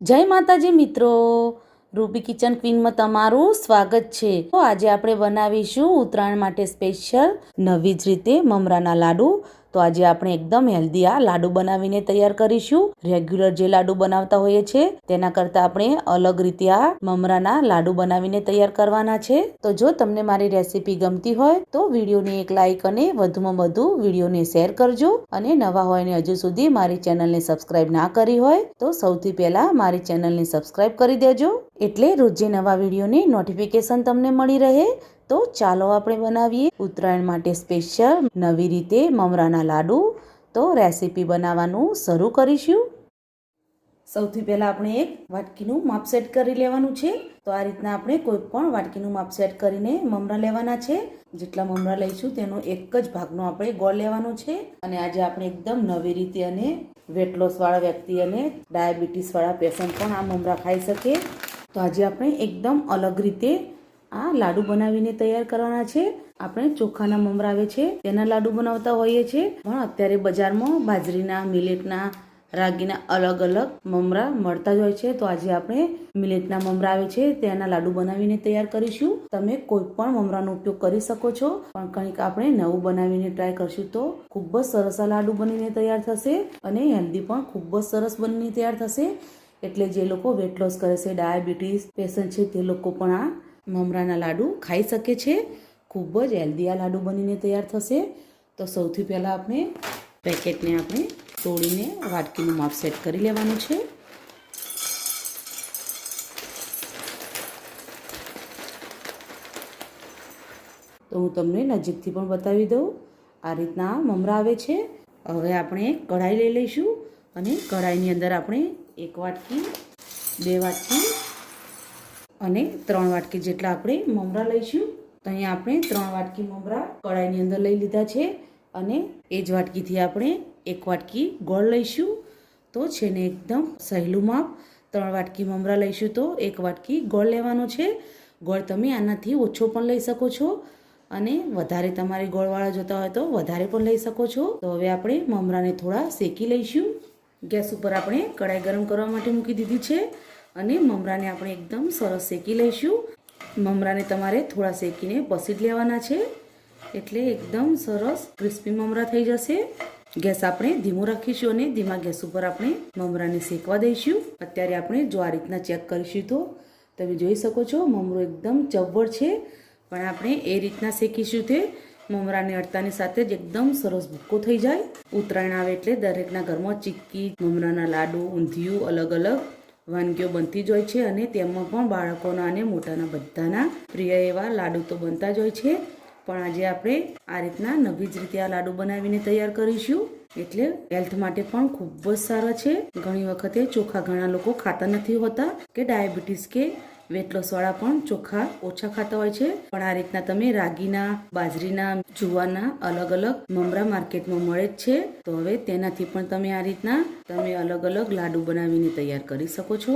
જય માતાજી મિત્રો. રૂબી કિચન ક્વીનમાં તમારું સ્વાગત છે. તો આજે આપણે બનાવીશું ઉત્તરાયણ માટે સ્પેશિયલ નવી જ રીતે મમરાના લાડુ તો આજે આપણે એકદમ હેલ્ધી આ લાડુ બનાવીને તૈયાર કરીશું. રેગ્યુલર જે લાડુ બનાવતા હોઈએ છે, તેના કરતાં આપણે અલગ રીતે આ મમરાના લાડુ બનાવીને તૈયાર કરવાના છે. તો જો તમને મારી રેસીપી ગમતી હોય, તો વિડીયોને એક લાઇક અને વધુમાં વધુ વિડીયોને શેર કરજો. અને નવા હોય ને હજુ સુધી મારી ચેનલને સબસ્ક્રાઇબ ના કરી હોય, તો સૌથી પહેલાં મારી ચેનલને સબસ્ક્રાઇબ કરી દેજો. એટલે રોજે નવા વિડીયોની નોટિફિકેશન તમને મળી રહે. તો ચાલો આપણે બનાવીએ ઉત્તરાયણ માટે સ્પેશિયલ નવી રીતે મમરાના લાડુ. તો રેસીપી બનાવવાનું શરૂ કરીશું. સૌથી પહેલાં આપણે એક વાટકીનું માપ સેટ કરી લેવાનું છે. તો આ રીતના આપણે કોઈ પણ વાટકીનું માપ સેટ કરીને મમરા લેવાના છે. જેટલા મમરા લઈશું તેનો એક જ ભાગનો આપણે ગોળ લેવાનો છે. અને આજે આપણે એકદમ નવી રીતે અને વેટ લોસવાળા વ્યક્તિ અને ડાયાબિટીસવાળા પેશન્ટ પણ આ મમરા ખાઈ શકે. તો આજે આપણે એકદમ અલગ રીતે આ લાડુ બનાવીને તૈયાર કરવાના છે. આપણે ચોખાના મમરા આવે છે, તેના લાડુ બનાવતા હોઈએ છીએ પણ અત્યારે બજારમાં બાજરીના, મિલેટના, રાગીના અલગ અલગ મમરા મળતા જ હોય છે. તો આજે આપણે મિલેટના મમરા આવે છે, તેના લાડુ બનાવીને તૈયાર કરીશું. તમે કોઈ પણ મમરાનો ઉપયોગ કરી શકો છો, પણ કંઈક આપણે નવું બનાવીને ટ્રાય કરશું તો ખૂબ જ સરસ આ લાડુ બનીને તૈયાર થશે અને હેલ્ધી પણ ખૂબ જ સરસ બનીને તૈયાર થશે. એટલે જે લોકો વેટ લોસ કરે છે, ડાયાબિટીસ, પેશન્ટ છે, તે લોકો પણ આ મમરાના લાડુ ખાઈ શકે છે. ખૂબ જ હેલ્ધી આ લાડુ બનીને તૈયાર થશે. તો સૌથી પહેલાં આપણે પેકેટને આપણે તોડીને વાટકીનું માપ સેટ કરી લેવાનું છે. તો હું તમને નજીકથી પણ બતાવી દઉં. આ રીતના મમરા આવે છે. હવે આપણે કઢાઈ લઈ લઈશું અને કઢાઈની અંદર આપણે એક વાટકી, બે વાટકી અને ત્રણ વાટકી જેટલા આપણે મમરા લઈશું. તો અહીંયા આપણે ત્રણ વાટકી મમરા કડાઈની અંદર લઈ લીધા છે અને એ જ વાટકીથી આપણે એક વાટકી ગોળ લઈશું. તો છે ને એકદમ સહેલું માપ. ત્રણ વાટકી મમરા લઈશું તો એક વાટકી ગોળ લેવાનો છે. ગોળ તમે આનાથી ઓછો પણ લઈ શકો છો અને વધારે તમારે ગોળવાળા જોતા હોય તો વધારે પણ લઈ શકો છો. તો હવે આપણે મમરાને થોડા શેકી લઈશું. ગેસ ઉપર આપણે કઢાઈ ગરમ કરવા માટે મૂકી દીધી છે. અને મમરાને આપણે એકદમ સરસ શેકી લઈશું. મમરાને તમારે થોડા શેકીને પસી લેવાના છે. એટલે એકદમ સરસ ક્રિસ્પી મમરા થઈ જશે. ગેસ આપણે ધીમો રાખીશું અને ધીમા ગેસ ઉપર આપણે મમરાને શેકવા દઈશું. અત્યારે આપણે જો આ રીતના ચેક કરીશું તો તમે જોઈ શકો છો મમરો એકદમ ચવ્વડ છે. પણ આપણે એ રીતના શેકીશું તે મમરાને અડતાની સાથે જ એકદમ સરસ ભૂક્કો થઈ જાય. ઉત્તરાયણ આવે એટલે દરેકના ઘરમાં ચીક્કી, મમરાના લાડુ, ઊંધિયું અલગ અલગ વાનગીઓ બનતી જ હોય છે અને તેમાં પણ બાળકોના અને મોટાના બધાના પ્રિય એવા લાડુ તો બનતા જ હોય છે. પણ આજે આપણે આ રીતના નવી જ રીતે આ લાડુ બનાવીને તૈયાર કરીશું. એટલે હેલ્થ માટે પણ ખૂબ જ સારા છે. ઘણી વખતે ચોખા ઘણા લોકો ખાતા નથી હોતા કે ડાયાબિટીસ કે વેટ લોસવાળા પણ ચોખા ઓછા ખાતા હોય છે. પણ આ રીતના તમે રાગીના, બાજરીના, જુવારના અલગ અલગ મમરા માર્કેટમાં મળે જ છે. તો હવે તેનાથી પણ તમે આ રીતના તમે અલગ અલગ લાડુ બનાવીને તૈયાર કરી શકો છો.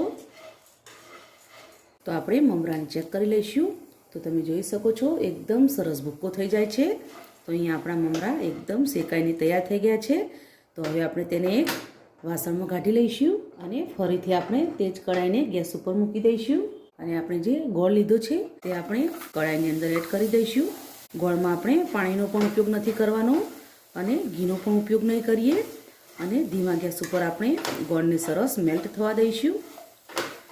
તો આપણે મમરાને ચેક કરી લઈશું. તો તમે જોઈ શકો છો, એકદમ સરસ ભૂક્કો થઈ જાય છે. તો અહીંયા આપણા મમરા એકદમ શેકાઈને તૈયાર થઈ ગયા છે. તો હવે આપણે તેને વાસણમાં કાઢી લઈશું અને ફરીથી આપણે તે જ કઢાઈને ગેસ ઉપર મૂકી દઈશું. અને આપણે જે ગોળ લીધો છે, તે આપણે કળાઈની અંદર એડ કરી દઈશું. ગોળમાં આપણે પાણીનો પણ ઉપયોગ નથી કરવાનો અને ઘીનો પણ ઉપયોગ નહીં કરીએ. અને ધીમા ગેસ ઉપર આપણે ગોળને સરસ મેલ્ટ થવા દઈશું.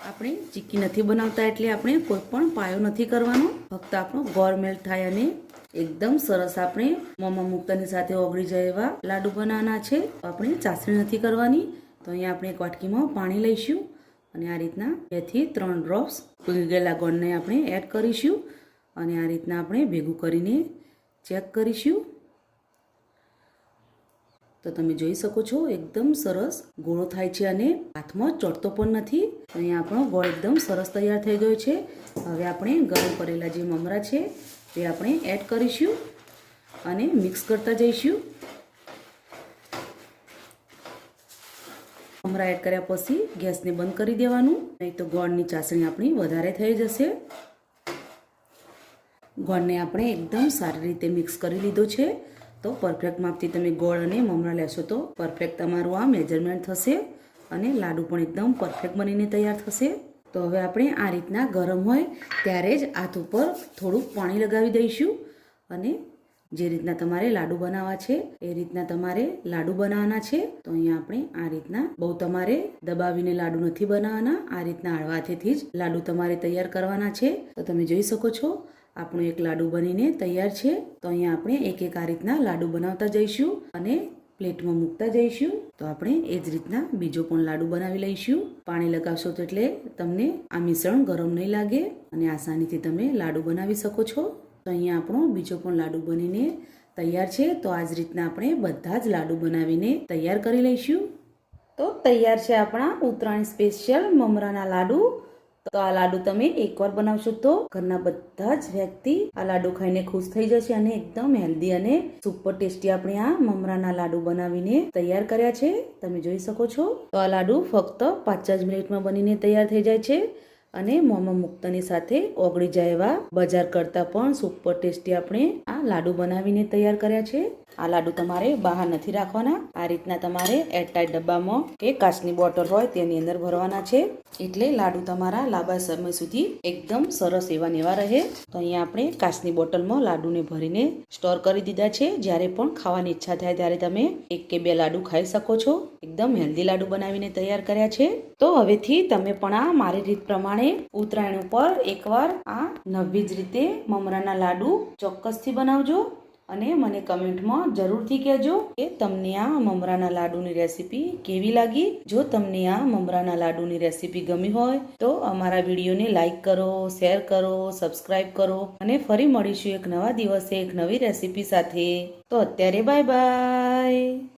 આપણે ચીક્કી નથી બનાવતા એટલે આપણે કોઈ પણ પાયો નથી કરવાનો. ફક્ત આપણો ગોળ મેલ્ટ થાય અને એકદમ સરસ આપણે મોમાં મુક્તાની સાથે ઓગળી જાય એવા લાડુ બનાવવાના છે. આપણે ચાસણી નથી કરવાની. તો અહીંયા આપણે એક વાટકીમાં પાણી લઈશું. અને આ રીતના બેથી ત્રણ ડ્રોપ્સ પીગળી ગયેલા ગોળને આપણે એડ કરીશું અને આ રીતના આપણે ભેગું કરીને ચેક કરીશું. તો તમે જોઈ શકો છો, એકદમ સરસ ગોળો થાય છે અને હાથમાં ચડતો પણ નથી. અહીંયા આપણો ગોળ એકદમ સરસ તૈયાર થઈ ગયો છે. હવે આપણે ગરમ કરેલા જે મમરા છે, તે આપણે એડ કરીશું અને મિક્સ કરતા જઈશું. મમરા એડ કર્યા પછી ગેસને બંધ કરી દેવાનું. નહીં તો ગોળની ચાસણી આપણી વધારે થઈ જશે. ગોળને આપણે એકદમ સારી રીતે મિક્સ કરી લીધો છે. તો પરફેક્ટ માપથી તમે ગોળ અને મમરા લેશો તો પરફેક્ટ તમારું આ મેજરમેન્ટ થશે અને લાડુ પણ એકદમ પરફેક્ટ બનીને તૈયાર થશે. તો હવે આપણે આ રીતના ગરમ હોય ત્યારે જ હાથ ઉપર થોડુંક પાણી લગાવી દઈશું અને જે રીતના તમારે લાડુ બનાવવા છે, એ રીતના તમારે લાડુ બનાવવાના છે. તો અહીંયા આપણે આ રીતના બહુ તમારે દબાવીને લાડુ નથી બનાવવાના. આ રીતના હાથેથી જ લાડુ તમારે તૈયાર કરવાના છે. તો તમે જોઈ શકો છો, આપણું એક લાડુ બનીને તૈયાર છે. તો અહીંયા આપણે એક એક આ રીતના લાડુ બનાવતા જઈશું અને પ્લેટમાં મૂકતા જઈશું. તો આપણે એ જ રીતના બીજો પણ લાડુ બનાવી લઈશું. પાણી લગાવશો તો એટલે તમને આ મિશ્રણ ગરમ નહીં લાગે અને આસાનીથી તમે લાડુ બનાવી શકો છો. તો અહીંયા આપણો બીજો પણ લાડુ બનીને તૈયાર છે. તો આ જ રીતના આપણે બધા જ લાડુ બનાવીને તૈયાર કરી લઈશું. તો તૈયાર છે આપણા ઉત્તરાયણ સ્પેશિયલ મમરાના લાડુ. તો આ લાડુ તમે એકવાર બનાવશો તો ઘરના બધા જ વ્યક્તિ આ લાડુ ખાઈને ખુશ થઈ જશે અને એકદમ હેલ્ધી અને સુપર ટેસ્ટી આપણે આ મમરાના લાડુ બનાવીને તૈયાર કર્યા છે. તમે જોઈ શકો છો. તો આ લાડુ ફક્ત પાંચ જ મિનિટમાં બનીને તૈયાર થઈ જાય છે. અને મોમાં મુક્તની સાથે ઓગળી જાય એવા બજાર કરતાં પણ સુપર ટેસ્ટી આપણે આ લાડુ બનાવીને તૈયાર કર્યા છે. આ લાડુ તમારે બહાર નથી રાખવાના. આ રીતના તમારે એરટાઈટ ડબ્બામાં કે કાચની બોટલ હોય તેની અંદર ભરવાના છે. એટલે લાડુ તમારા લાંબા સમય સુધી એકદમ સરસ એવા નેવા રહે. તો અહીંયા આપણે કાચની બોટલમાં લાડુને ભરીને સ્ટોર કરી દીધા છે. જ્યારે પણ ખાવાની ઈચ્છા થાય ત્યારે તમે એક કે બે લાડુ ખાઈ શકો છો. એકદમ હેલ્ધી લાડુ બનાવીને તૈયાર કર્યા છે. તો હવેથી તમે પણ આ મારી રીત પ્રમાણે ઉત્તરાયણ ઉપર એકવાર આ નવી જ રીતે મમરાના લાડુ ચોક્કસથી બનાવજો. અને મને કમેન્ટમાં જરૂરથી કહેજો કે તમને આ મમરાના લાડુની રેસીપી કેવી લાગી? જો તમને આ મમરાના લાડુની રેસીપી ગમી હોય, તો અમારા વિડીયોને લાઈક કરો, શેર કરો સબસ્ક્રાઈબ કરો અને ફરી મળીશું એક નવા દિવસે એક નવી રેસીપી સાથે. તો અત્યારે બાય બાય.